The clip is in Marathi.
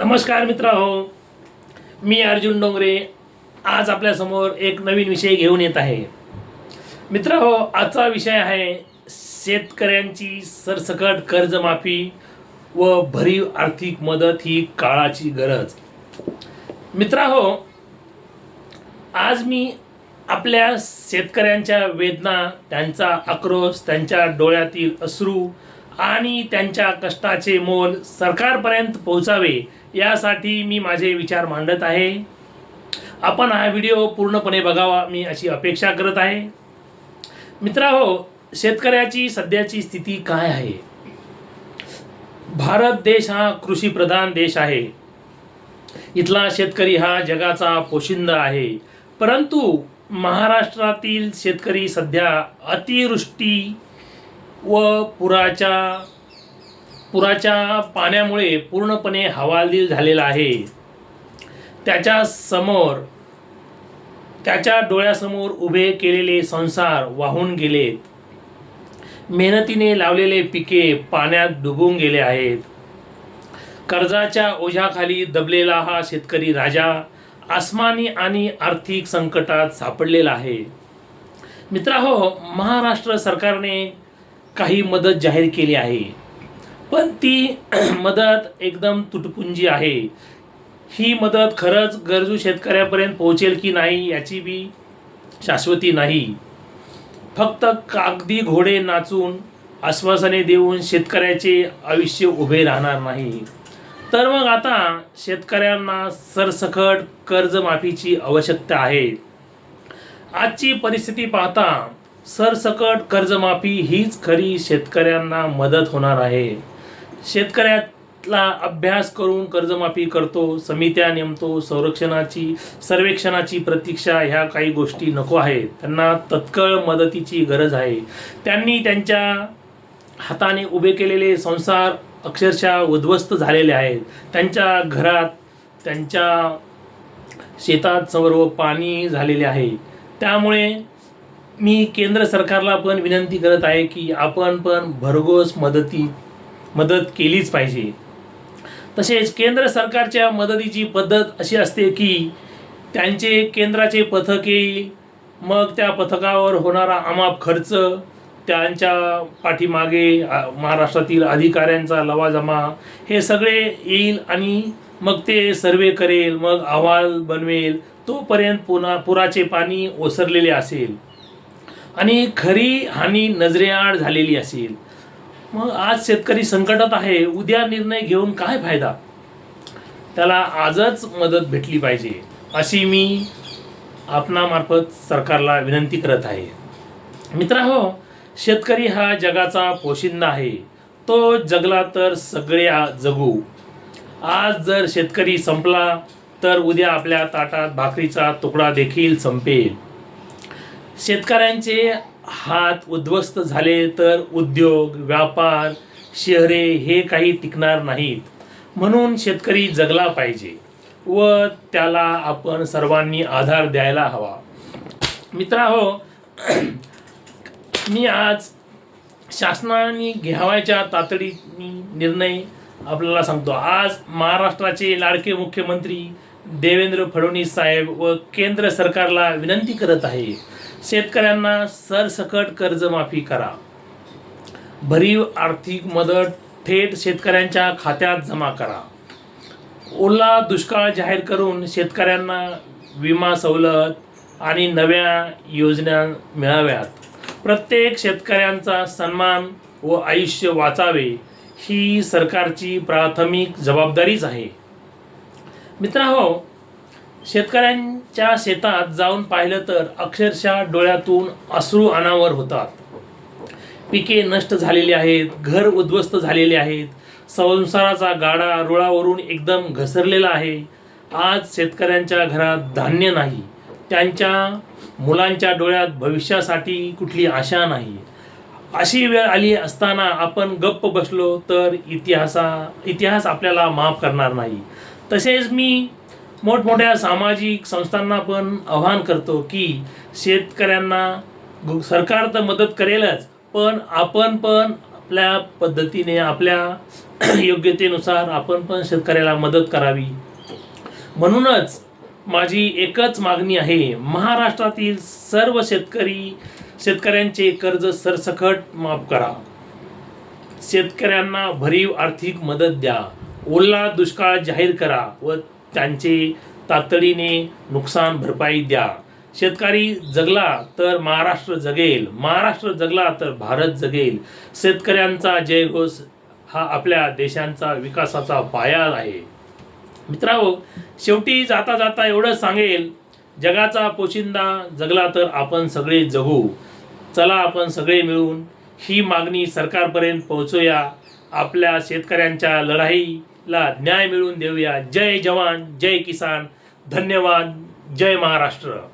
नमस्कार मित्र हो मी अर्जुन डोंगरे. आज आपल्यासमोर एक नवीन विषय घेऊन येत आहे. मित्र हो आजचा विषय आहे शेतकऱ्यांची सरसकट कर्जमाफी व भरीव आर्थिक मदत ही काळाची गरज. मित्र हो आज मी आपल्या शेतकऱ्यांच्या वेदना त्यांचा आक्रोश त्यांच्या डोळ्यातील अश्रू आणि त्यांच्या कष्टाचे मोल सरकारपर्यंत पोहोचावे यासाठी मी माझे विचार मांडत आहे. आपण हा व्हिडिओ पूर्णपणे बघावा मी अशी अपेक्षा करत आहे. मित्राहो शेतकऱ्याची सध्याची स्थिती काय आहे? भारत देश हा कृषीप्रधान देश आहे. इथला शेतकरी हा जगाचा पोशिंदा आहे. परंतु महाराष्ट्रातील शेतकरी सध्या अतिवृष्टी व पुराच्या पुराच्या पाण्यामुळे पूर्णपणे हवालदिल झालेला आहे. त्याच्यासमोर त्याच्या डोळ्यासमोर उभे केलेले संसार वाहून गेलेत. मेहनतीने लावलेले पिके पाण्यात डुबून गेले आहेत. कर्जाच्या ओझ्याखाली दबलेला हा शेतकरी राजा आसमानी आणि आर्थिक संकटात सापडलेला आहे. मित्राहो महाराष्ट्र सरकारने काही मदत जाहीर केली आहे. पण ती मदत एकदम तुटपुंजी आहे. ही मदत खरंच गरजू शेतकऱ्यापर्यंत पोहोचेल की नाही याची बी शाश्वती नाही. फक्त कागदी घोडे नाचून आश्वासने देऊन शेतकऱ्याचे आयुष्य उभे राहणार नाही. तर मग आता शेतकऱ्यांना सरसकट कर्जमाफीची आवश्यकता आहे. आजची परिस्थिती पाहता सरसकट कर्जमाफी हीच खरी शेतकऱ्यांना मदत होणार आहे. शेतकऱ्यातला अभ्यास करून कर्जमाफी करतो समित्या नेमतो संरक्षणाची सर्वेक्षणाची प्रतीक्षा ह्या काही गोष्टी नको आहेत. त्यांना तत्काळ मदतीची गरज आहे. त्यांनी त्यांच्या हाताने उभे केलेले संसार अक्षरशः उद्ध्वस्त झालेले आहेत. त्यांच्या घरात त्यांच्या शेतात सर्व पाणी झालेले आहे. त्यामुळे मी केंद्र सरकारला पण विनंती करत आहे की आपण पण भरघोस मदती मदत केलीच पाहिजे. तसेच केंद्र सरकारच्या मदतीची पद्धत अशी असते की त्यांचे केंद्राचे पथक येईल मग त्या पथकावर होणारा अमाप खर्च त्यांच्या पाठीमागे महाराष्ट्रातील अधिकाऱ्यांचा लवाजमा हे सगळे येईल आणि मग ते सर्वे करेल मग अहवाल बनवेल तोपर्यंत पुन्हा पुराचे पाणी ओसरलेले असेल. आणि खरी हानी नजरेआड झालेली असेल. मग आज शेतकरी संकटात आहे उद्या निर्णय घेऊन काय फायदा? त्याला आजच मदत भेटली पाहिजे अशी मी आपणामार्फत सरकारला विनंती करत आहे. मित्रा हो शेतकरी हा जगाचा पोशिंदा आहे. तो जगला तर सगळे जगू. आज जर शेतकरी संपला तर उद्या आपल्या ताटात भाकरीचा तुकडा देखील संपेल. शेतकऱ्यांचे हात उद्ध्वस्त झाले तर उद्योग व्यापार शहरे हे काही टिकणार नाहीत. म्हणून शेतकरी जगला पाहिजे व त्याला आपण सर्वांनी आधार द्यायला हवा. मित्रा हो मी आज शासनाने घ्यावायच्या तातडी निर्णय आपल्याला सांगतो. आज महाराष्ट्राचे लाडके मुख्यमंत्री देवेंद्र फडणवीस साहेब व केंद्र सरकारला विनंती करत आहे शेतकऱ्यांना सरसकट कर्जमाफी करा. भरीव आर्थिक मदत थेट शेतकऱ्यांच्या खात्यात जमा करा. ओला दुष्काळ जाहीर करून शेतकऱ्यांना विमा सवलत आणि नव्या योजना मिळाव्यात. प्रत्येक शेतकऱ्यांचा सन्मान व आयुष्य वाचावे ही सरकारची प्राथमिक जबाबदारीच आहे. मित्रा शेतकऱ्यां च्या शेतात जाऊन पाहिलं तर अक्षरशः डोळ्यातून अश्रू अनावर होतात. पिके नष्ट झालेली आहेत घर उद्ध्वस्त झालेले आहेत संसाराचा गाडा रुळावरून एकदम घसरलेला आहे. आज शेतकऱ्यांच्या घरात धान्य नाही त्यांच्या मुलांच्या डोळ्यात भविष्यासाठी कुठली आशा नाही. अशी वेळ आली असताना आपण गप्प बसलो तर इतिहासा इतिहास आपल्याला माफ करणार नाही. तसेच मी मोठमोठ्या सामाजिक संस्थांना पण आवाहन करतो की शेतकऱ्यांना सरकार तर मदत करेलच पण आपण पण आपल्या पद्धतीने आपल्या योग्यतेनुसार आपण पण शेतकऱ्याला मदत करावी. म्हणूनच माझी एकच मागणी आहे महाराष्ट्रातील सर्व शेतकरी शेतकऱ्यांचे कर्ज सरसकट माफ करा. शेतकऱ्यांना भरीव आर्थिक मदत द्या. ओला दुष्काळ जाहीर करा व त्यांचे तातडीने नुकसान भरपाई द्या. शेतकरी जगला तर महाराष्ट्र जगेल महाराष्ट्र जगला तर भारत जगेल. शेतकऱ्यांचा जयघोष हा आपल्या देशांचा विकासाचा पाया आहे. मित्रांनो शेवटी जाता जाता एवढं सांगेल जगाचा पोशिंदा जगला तर आपण सगळे जगू. चला आपण सगळे मिळून ही मागणी सरकारपर्यंत पोहोचूया. आपल्या शेतकऱ्यांच्या लढाई ला न्याय मिळवून देऊया. जय जवान जय किसान. धन्यवाद. जय महाराष्ट्र.